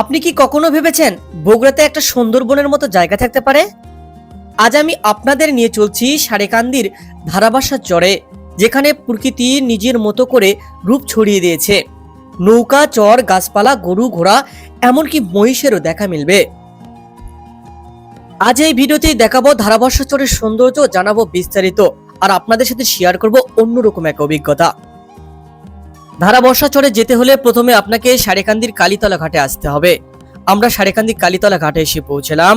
আপনি কি কখনো ভেবেছেন বগুড়াতে একটা সুন্দরবনের মতো জায়গা থাকতে পারে? আজ আমি আপনাদের নিয়ে চলছি সারেকান্দির ধারাবাসা চরে, যেখানে প্রকৃতি নিজের মতো করে রূপ ছড়িয়ে দিয়েছে। নৌকা, চর, গাছপালা, গরু, ঘোড়া, এমনকি মহিষেরও দেখা মিলবে। আজ এই ভিডিওতেই দেখাবো ধারাবর্ষা চরের সৌন্দর্য, জানাব বিস্তারিত, আর আপনাদের সাথে শেয়ার করব অন্যরকম এক অভিজ্ঞতা। ধারাবর্ষা চরে যেতে হলে প্রথমে আপনাকে সারেকান্দির কালীতলা ঘাটে আসতে হবে। আমরা সারেকান্দির কালীতলা ঘাটে এসে পৌঁছলাম,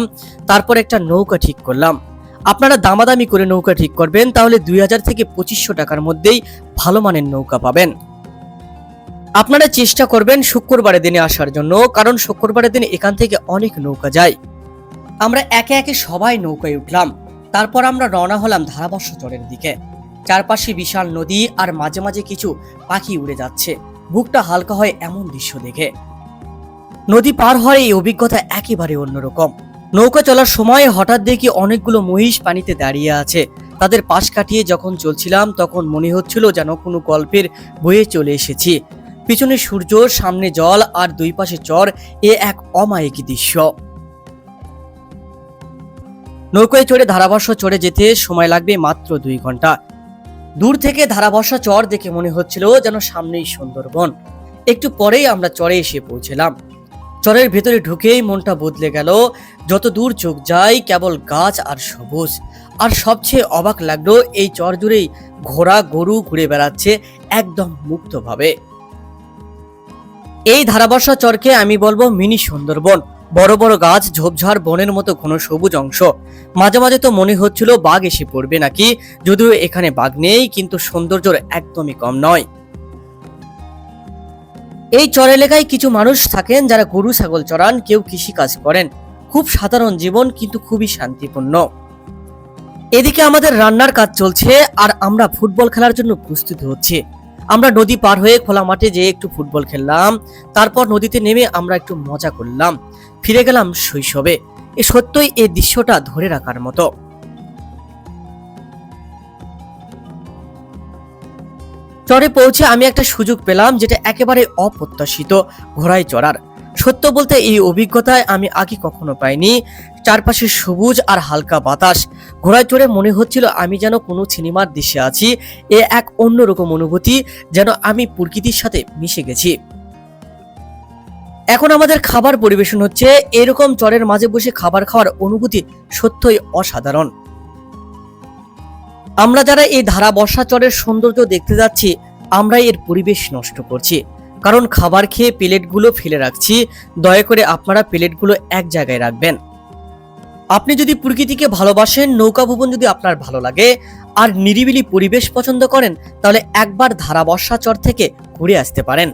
তারপর একটা নৌকা ঠিক করলাম। আপনারা দামাদামি করে নৌকা ঠিক করবেন, তাহলে দুই হাজার থেকে পঁচিশশো টাকার মধ্যেই ভালো মানের নৌকা পাবেন। আপনারা চেষ্টা করবেন শুক্রবারের দিনে আসার জন্য, কারণ শুক্রবারের দিনে এখান থেকে অনেক নৌকা যায়। আমরা একে একে সবাই নৌকায় উঠলাম, তারপর আমরা রওনা হলাম ধারাবর্ষ চরের দিকে। চারপাশে বিশাল নদী আর মাঝে মাঝে কিছু পাখি উড়ে যাচ্ছে। বুকটা হালকা হয় এমন দৃশ্য দেখে। নদী পার হওয়ার এই অভিজ্ঞতা একেবারে অন্যরকম। নৌকা চলার সময় হঠাৎ দেখি অনেকগুলো মহিষ পানিতে দাঁড়িয়ে আছে। তাদের পাশ কাটিয়ে যখন চলছিলাম, তখন মনে হচ্ছিল যেন কোনো গল্পের বইয়ে চলে এসেছি। পিছনে সূর্য, সামনে জল আর দুই পাশে চর, এ এক অমায়িকী দৃশ্য। নৌকায় চড়ে ধারাবর্ষ চড়ে যেতে সময় লাগবে মাত্র দুই ঘণ্টা। দূর থেকে ধারাবর্ষা চর দেখে মনে হচ্ছিল যেন সামনেই সুন্দরবন। একটু পরেই আমরা চরে এসে পৌঁছলাম। চরের ভেতরে ঢুকেই মনটা বদলে গেল। যত দূর চোখ যায়, কেবল গাছ আর সবুজ। আর সবচেয়ে অবাক লাগল, এই চর জুড়েই ঘোড়া, গরু ঘুরে বেড়াচ্ছে একদম মুক্তভাবে। এই ধারাবর্ষা চরকে আমি বলব মিনি সুন্দরবন। বড় বড় গাছ, ঝোপঝাড়, বনের মতো ঘন সবুজ অংশ। মাঝে মাঝে তো মনে হচ্ছিল বাঘ এসে পড়বে নাকি? যদিও এখানে বাঘ নেই, কিন্তু সৌন্দর্যর একদমই কম নয়। এই চর এলাকায় কিছু মানুষ থাকেন যারা গরু, ছাগল চড়ান, কেউ কৃষিকাজ করেন। খুব সাধারণ জীবন, কিন্তু খুবই শান্তিপূর্ণ। এদিকে আমাদের রান্নার কাজ চলছে, আর আমরা ফুটবল খেলার জন্য প্রস্তুত হচ্ছি। আমরা নদী পার হয়ে খোলা মাঠে যেয়ে একটু ফুটবল খেললাম, তারপর নদীতে নেমে আমরা একটু মজা করলাম, ফিরে গেলাম শৈশবে। এ সত্যই এ দৃশ্যটা ধরে রাখার মতো। চরে পৌঁছে আমি একটা সুযোগ পেলাম, যেটা একেবারে অপ্রত্যাশিত ঘোড়ায় চড়ার। সত্য বলতে এই অভিজ্ঞতায় আমি আগে কখনো পাইনি। চারপাশে সবুজ আর হালকা বাতাস। ঘোড়ায় চড়ে মনে হচ্ছিল আমি যেন কোনো সিনেমার দৃশ্যে আছি। এ এক অন্যরকম অনুভূতি, যেন আমি প্রকৃতির সাথে মিশে গেছি। এখন আমাদের খাবার পরিবেশন হচ্ছে। এরকম চরের মাঝে বসে খাবার খাওয়ার অনুভূতি সত্যই অসাধারণ। আমরা যারা এই ধারা বর্ষা চরের সৌন্দর্য দেখতে যাচ্ছি আমরা এর পরিবেশ নষ্ট করছি। কারণ খাবার খেয়ে প্লেটগুলো ফেলে রাখছি। দয়া করে আপনারা প্লেটগুলো এক জায়গায় রাখবেন। আপনি যদি প্রকৃতিকে ভালোবাসেন, নৌকা ভবন যদি আপনার ভালো লাগে, আর নিরিবিলি পরিবেশ পছন্দ করেন, তাহলে একবার ধারা বর্ষা চর থেকে ঘুরে আসতে পারেন।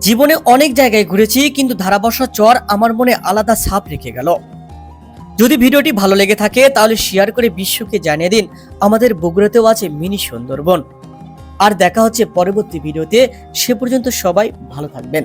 জীবনে অনেক জায়গায় ঘুরেছি, কিন্তু ধারাবর্ষা চর আমার মনে আলাদা ছাপ রেখে গেল। যদি ভিডিওটি ভালো লেগে থাকে, তাহলে শেয়ার করে বিশ্বকে জানিয়ে দিন। আমাদের বগুড়াতেও আছে মিনি সুন্দরবন। আর দেখা হচ্ছে পরবর্তী ভিডিওতে সে পর্যন্ত সবাই ভালো থাকবেন।